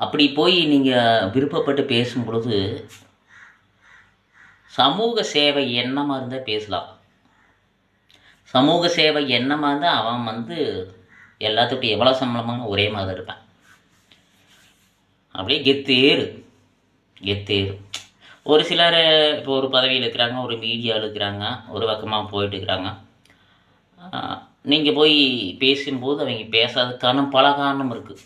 அப்படி போய் நீங்கள் விருப்பப்பட்டு பேசும் பொழுது சமூக சேவை என்னமாக இருந்தால் பேசலாம். சமூக சேவை என்னமாக இருந்தால் அவன் வந்து எல்லாத்துக்கும் எவ்வளோ சம்பளமாக ஒரே மாதிரி இருப்பான். அப்படியே கெத்தேறு கெத்தேறு ஒரு சிலர் இப்போ ஒரு பதவியில் இருக்கிறாங்க ஒரு மீடியாவில் இருக்கிறாங்க ஒரு பக்கமாக போயிட்டு இருக்கிறாங்க. நீங்கள் போய் பேசும்போது அவங்க பேசாததுக்கான பல காரணம் இருக்குது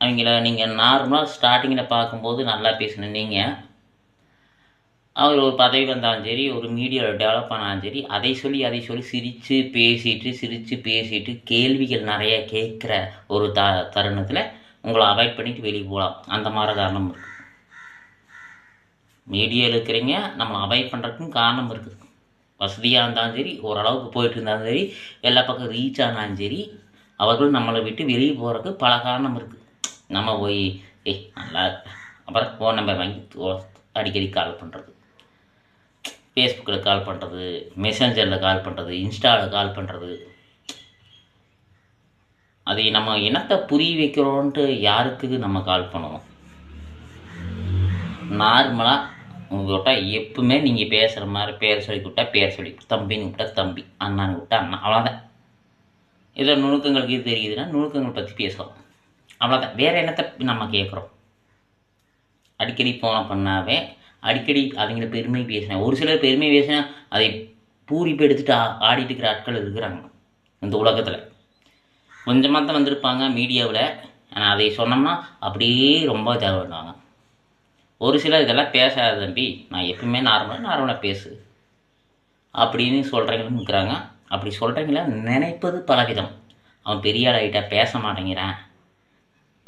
அவங்கள நீங்கள் நார்மலாக ஸ்டார்டிங்கில் பார்க்கும்போது நல்லா பேசின நீங்கள் அவர் ஒரு பதவி வந்தாலும் சரி ஒரு மீடியாவில் டெவலப் ஆனாலும் சரி அதை சொல்லி அதை சொல்லி சிரித்து பேசிட்டு சிரித்து பேசிட்டு கேள்விகள் நிறைய கேட்குற ஒரு த தருணத்தில் உங்களை அவாய்ட் பண்ணிட்டு வெளியே போகலாம். அந்த மாதிரி காரணம் இருக்குது மீடியாவில் இருக்கிறீங்க நம்மளை அவாய்ட் பண்ணுறதுக்கும் காரணம் இருக்குது வசதியாக இருந்தாலும் சரி ஓரளவுக்கு போயிட்டு இருந்தாலும் சரி எல்லா பக்கம் ரீச் ஆனாலும் சரி அவர்கள் நம்மளை விட்டு வெளியே போகிறதுக்கு பல காரணம் இருக்குது நம்ம போய் ஏய் நல்லா அப்புறம் ஃபோன் நம்பர் வாங்கி அடிக்கடி கால் பண்ணுறது ஃபேஸ்புக்கில் கால் பண்ணுறது மெசஞ்சரில் கால் பண்ணுறது இன்ஸ்டாவில் கால் பண்ணுறது அதை நம்ம இனத்தை புரிய வைக்கிறோன்ட்டு யாருக்கு நம்ம கால் பண்ணுவோம்? நார்மலாக உங்கள்கிட்ட எப்பவுமே நீங்கள் பேசுகிற மாதிரி பேர் சொல்லி விட்டா பேர் சொல்லி தம்பின்னு விட்டா தம்பி அண்ணான்னு விட்டா அண்ணா. அவ்வளோதான் இதில் நுணுக்கங்களுக்கு தெரியுதுன்னா நுணுக்கங்கள் பற்றி பேசலாம் அவ்வளோதான் வேறு என்னத்தை நம்ம கேட்குறோம் அடிக்கடி ஃபோனை பண்ணாவே அடிக்கடி அவங்கள பெருமை பேசினேன் ஒரு சிலர் பெருமை பேசினா அதை பூரிப்பு எடுத்துட்டு ஆ ஆடிட்டு இருக்கிற ஆட்கள் இருக்கிறாங்க இந்த உலகத்தில். கொஞ்சமாக தான் வந்திருப்பாங்க மீடியாவில். ஆனால் அதை சொன்னோம்னா அப்படியே ரொம்ப தேவைப்படுவாங்க ஒரு சிலர் இதெல்லாம் பேசாத தம்பி நான் எப்பவுமே நார்மலாக நார்மலாக பேசு. அப்படின்னு சொல்கிறவங்களும் இருக்கிறாங்க. அப்படி சொல்கிறவங்கள நினைப்பது பலவிதம். அவன் பெரிய ஆள் ஆகிட்டா பேச மாட்டேங்கிறான்.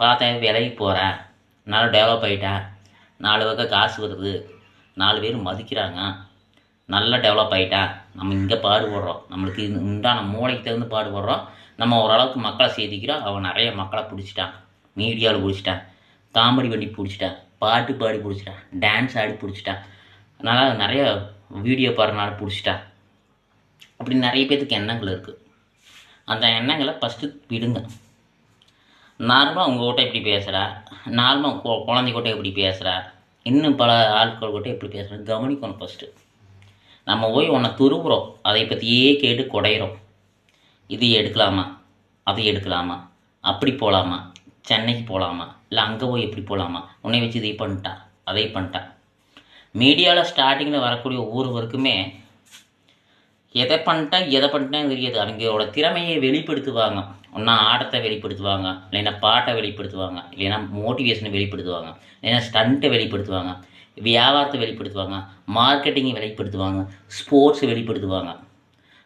பார்த்தா விலைக்கு போகிறேன் நல்லா டெவலப் ஆகிட்டேன் நாலு பக்கம் காசு வருது. நாலு பேர் மதிக்கிறாங்க. நல்லா டெவலப் ஆகிட்டேன் நம்ம இங்கே பாடுபடுறோம் நம்மளுக்கு உண்டான மூளைக்கு தகுந்து பாடுபடுறோம் நம்ம ஓரளவுக்கு மக்களை சேர்த்திக்கிறோம் அவன் நிறைய மக்களை பிடிச்சிட்டான். மீடியாவில் பிடிச்சிட்டான். காமெடி பண்ணி பிடிச்சிட்டான். பாட்டு பாடி பிடிச்சிட்டான். டான்ஸ் ஆடி பிடிச்சிட்டான். அதனால் நிறைய வீடியோ பாடுறனால பிடிச்சிட்டான். அப்படி நிறைய பேர்த்துக்கு எண்ணங்கள் இருக்குது அந்த எண்ணங்களை ஃபஸ்ட்டு விடுங்க. நார்மலாக உங்கள்கிட்ட எப்படி பேசுகிறா நார்மலாக கொ குழந்தைகிட்ட எப்படி பேசுகிறா இன்னும் பல ஆட்கள் கிட்ட எப்படி பேசுகிறா கவனிக்கணும் ஃபஸ்ட்டு நம்ம போய் உன்னை துருவுறோம். அதை பற்றியே கேட்டு குடையிறோம். இது எடுக்கலாமா? அதை எடுக்கலாமா? அப்படி போகலாமா சென்னைக்கு போகலாமா இல்லை அங்கே போய் எப்படி போகலாமா உன்னை வச்சு இதை பண்ணிட்டா அதை பண்ணிட்டா. மீடியாவில் ஸ்டார்டிங்கில் வரக்கூடிய ஒவ்வொருவருக்குமே எதை பண்ணிட்டேன் எதை பண்ணிட்டேன் தெரியாது. அவங்களோட திறமையை வெளிப்படுத்துவாங்க. ஒன்றா ஆட்டத்தை வெளிப்படுத்துவாங்க இல்லைன்னா பாட்டை வெளிப்படுத்துவாங்க இல்லைன்னா மோட்டிவேஷனை வெளிப்படுத்துவாங்க இல்லைன்னா ஸ்டண்ட்டை வெளிப்படுத்துவாங்க வியாபாரத்தை வெளிப்படுத்துவாங்க மார்க்கெட்டிங்கை வெளிப்படுத்துவாங்க ஸ்போர்ட்ஸை வெளிப்படுத்துவாங்க.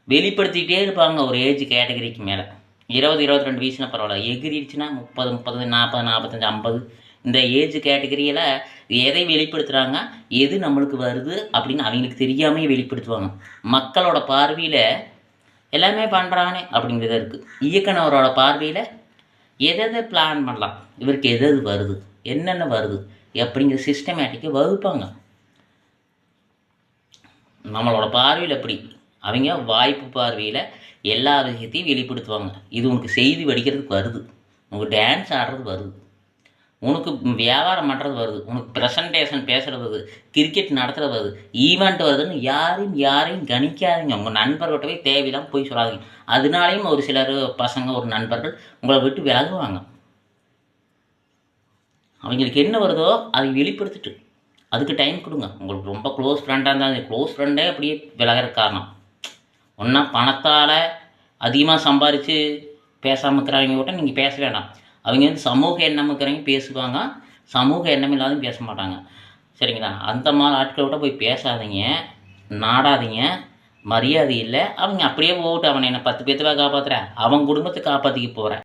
வெளிப்படுத்திக்கிட்டே இருப்பாங்க ஒரு ஏஜ் கேட்டகரிக்கு மேலே. இருபது இருபத்தி ரெண்டு வயசுனா பரவாயில்ல. எகிரிடுச்சுன்னா முப்பது முப்பது நாற்பது நாற்பத்தஞ்சு ஐம்பது இந்த ஏஜ் கேட்டகரியில் எதை வெளிப்படுத்துகிறாங்க எது நம்மளுக்கு வருது அப்படின்னு அவங்களுக்கு தெரியாமே வெளிப்படுத்துவாங்க. மக்களோட பார்வையில் எல்லாமே பண்ணுறானே அப்படிங்கிறது இருக்குது இயக்குனவரோட பார்வையில் எதை பிளான் பண்ணலாம்? இவருக்கு எது எது வருது? என்னென்ன வருது? அப்படிங்கிற சிஸ்டமேட்டிக்காக வகுப்பாங்க. நம்மளோட பார்வையில் எப்படி அவங்க வாய்ப்பு பார்வையில் எல்லா விஷயத்தையும் வெளிப்படுத்துவாங்க. இது உனக்கு செய்தி வடிக்கிறதுக்கு வருது. உனக்கு டான்ஸ் ஆடுறது வருது. உனக்கு வியாபாரம் பண்ணுறது வருது. உனக்கு ப்ரெசன்டேஷன் பேசுகிறது வருது. கிரிக்கெட் நடத்துகிறது வருது. ஈவெண்ட் வருதுன்னு யாரையும் யாரையும் கணிக்காதீங்க. உங்கள் நண்பர்கிட்ட போய் தேவையில்லாமல் போய் சொல்லாதீங்க. அதனாலையும் ஒரு சிலர் பசங்க ஒரு நண்பர்கள் உங்களை விட்டு விலகுவாங்க. அவங்களுக்கு என்ன வருதோ அதை வெளிப்படுத்திட்டு அதுக்கு டைம் கொடுங்க. உங்களுக்கு ரொம்ப க்ளோஸ் ஃப்ரெண்டாக இருந்தாலும் க்ளோஸ் ஃப்ரெண்டே அப்படியே விலகிற காரணம். ஒன்றா பணத்தால் அதிகமாக சம்பாரித்து பேசாமல் இருக்கிறவங்க கிட்ட நீங்கள் பேச வேண்டாம் அவங்க வந்து சமூக எண்ணம் இருக்கிறவங்க பேசுவாங்க. சமூக எண்ணம் இல்லாத பேச மாட்டாங்க. சரிங்களா? அந்த மாதிரி ஆட்களை போய் பேசாதீங்க. நாடாதீங்க. மரியாதை இல்லை. அவங்க அப்படியே போட்டு அவனை என்ன பத்து பேர்த்துவா காப்பாற்றுறேன் அவன் குடும்பத்தை காப்பாற்றிக்க போகிறேன்